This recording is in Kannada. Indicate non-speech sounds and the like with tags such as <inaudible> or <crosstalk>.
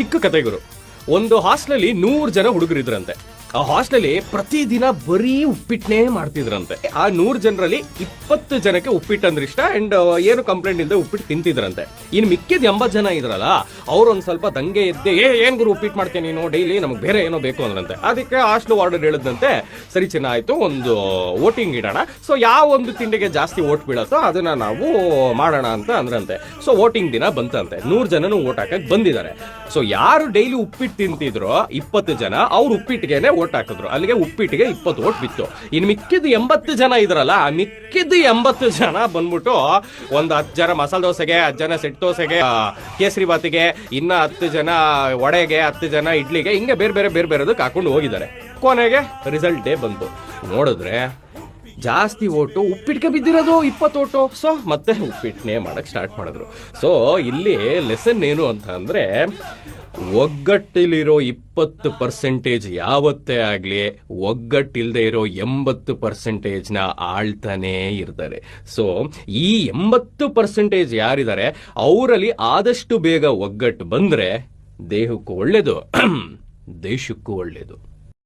ಚಿಕ್ಕ ಕತೆಗಳು. ಒಂದು ಹಾಸ್ಟೆಲಲ್ಲಿ ನೂರು ಜನ ಹುಡುಗರಿದ್ರಂತೆ. ಆ ಹಾಸ್ಟೆಲಲ್ಲಿ ಪ್ರತಿದಿನ ಬರೀ ಉಪ್ಪಿಟ್ಟನೇ ಮಾಡ್ತಿದ್ರಂತೆ. ಆ ನೂರು ಜನರಲ್ಲಿ ಇಪ್ಪತ್ತು ಜನಕ್ಕೆ ಉಪ್ಪಿಟ್ಟು ಅಂದ್ರೆ ಇಷ್ಟ ಅಂಡ್ ಏನು ಕಂಪ್ಲೇಂಟ್ ಇಲ್ಲದೆ ಉಪ್ಪಿಟ್ಟು ತಿಂತಿದ್ರಂತೆ. ಇನ್ನು ಮಿಕ್ಕಿದ ಎಂಬತ್ತು ಜನ ಇದ್ರಲ್ಲ ಅವ್ರು ಒಂದ್ ಸ್ವಲ್ಪ ದಂಗೆ ಇದ್ದೆ ಏ, ಏನ್ ಗುರು ಉಪ್ಪಿಟ್ಟು ಮಾಡ್ತೀನಿ ನೀನು? ಡೈಲಿ ನಮ್ಗೆ ಬೇರೆ ಏನೋ ಬೇಕು ಅಂದ್ರಂತೆ. ಅದಕ್ಕೆ ಹಾಸ್ಟೆಲ್ ವಾರ್ಡರ್ ಹೇಳಿದಂತೆ ಸರಿ ಚೆನ್ನಾಯ್ತು ಒಂದು ವೋಟಿಂಗ್ ಇಡೋಣ. ಸೊ ಯಾವ ಒಂದು ತಿಂಡಿಗೆ ಜಾಸ್ತಿ ಓಟ್ ಬೀಳತ್ತೋ ಅದನ್ನ ನಾವು ಮಾಡೋಣ ಅಂತ ಅಂದ್ರಂತೆ. ಸೊ ವೋಟಿಂಗ್ ದಿನ ಬಂತಂತೆ. ನೂರು ಜನನು ಓಟ್ ಹಾಕಕ್ಕೆ ಬಂದಿದ್ದಾರೆ. ಸೊ ಯಾರು ಡೈಲಿ ಉಪ್ಪಿಟ್ಟು ತಿಂತಿದ್ರೋ ಇಪ್ಪತ್ತು ಜನ, ಅವ್ರು ಉಪ್ಪಿಟ್ಟಿಗೆನೆ ಓಟ್ ಹಾಕಿದ್ರು. ಅಲ್ಲಿಗೆ ಉಪ್ಪಿಟ್ಟಿಗೆ ಇಪ್ಪತ್ತು ಓಟ್ ಬಿತ್ತು. ಇನ್ನು ಮಿಕ್ಕಿದ್ದು ಎಂಬತ್ತು ಜನ ಇದ್ರಲ್ಲ ಮಿಕ್ಕಿದ್ದು ಮಿಕ್ಕಿದ ಎಂಬತ್ತು ಜನ ಬಂದ್ಬಿಟ್ಟು ಒಂದು ಹತ್ತು ಜನ ಮಸಾಲೆ ದೋಸೆಗೆ, ಹತ್ತು ಜನ ಸೆಟ್ ದೋಸೆಗೆ ಕೇಸರಿ ಬಾತಿಗೆ, ಇನ್ನ ಹತ್ತು ಜನ ವಡೆಗೆ, ಹತ್ತು ಜನ ಇಡ್ಲಿಗೆ, ಹಿಂಗೆ ಬೇರೆ ಬೇರೆ ಬೇರೆ ಬೇರೆದಕ್ಕೆ ಹಾಕೊಂಡು ಹೋಗಿದ್ದಾರೆ. ಕೊನೆಗೆ ರಿಸಲ್ಟ್ ಡೇ ಬಂತು. ನೋಡಿದ್ರೆ ಜಾಸ್ತಿ ಓಟು ಉಪ್ಪಿಟ್ಟಿಗೆ ಬಿದ್ದಿರೋದು ಇಪ್ಪತ್ತು ಓಟು. ಸೊ, ಮತ್ತೆ ಉಪ್ಪಿಟ್ಟನ್ನೇ ಮಾಡಕ್ ಸ್ಟಾರ್ಟ್ ಮಾಡಿದ್ರು. ಸೊ ಇಲ್ಲಿ ಲೆಸನ್ ಏನು ಅಂತ ಅಂದ್ರೆ, ಒಗ್ಗಟ್ಟಿಲಿರೋ ಇಪ್ಪತ್ತು ಪರ್ಸೆಂಟೇಜ್ ಯಾವತ್ತೇ ಆಗಲಿ, ಒಗ್ಗಟ್ಟಿಲ್ದೇ ಇರೋ ಎಂಬತ್ತು ಪರ್ಸೆಂಟೇಜ್ನ ಆಳ್ತಾನೇ ಇರ್ತಾರೆ. ಸೊ ಈ ಎಂಬತ್ತು ಪರ್ಸೆಂಟೇಜ್ ಯಾರಿದ್ದಾರೆ, ಅವರಲ್ಲಿ ಆದಷ್ಟು ಬೇಗ ಒಗ್ಗಟ್ಟು ಬಂದ್ರೆ ದೇಹಕ್ಕೂ ಒಳ್ಳೆಯದು <clears throat> ದೇಶಕ್ಕೂ ಒಳ್ಳೇದು.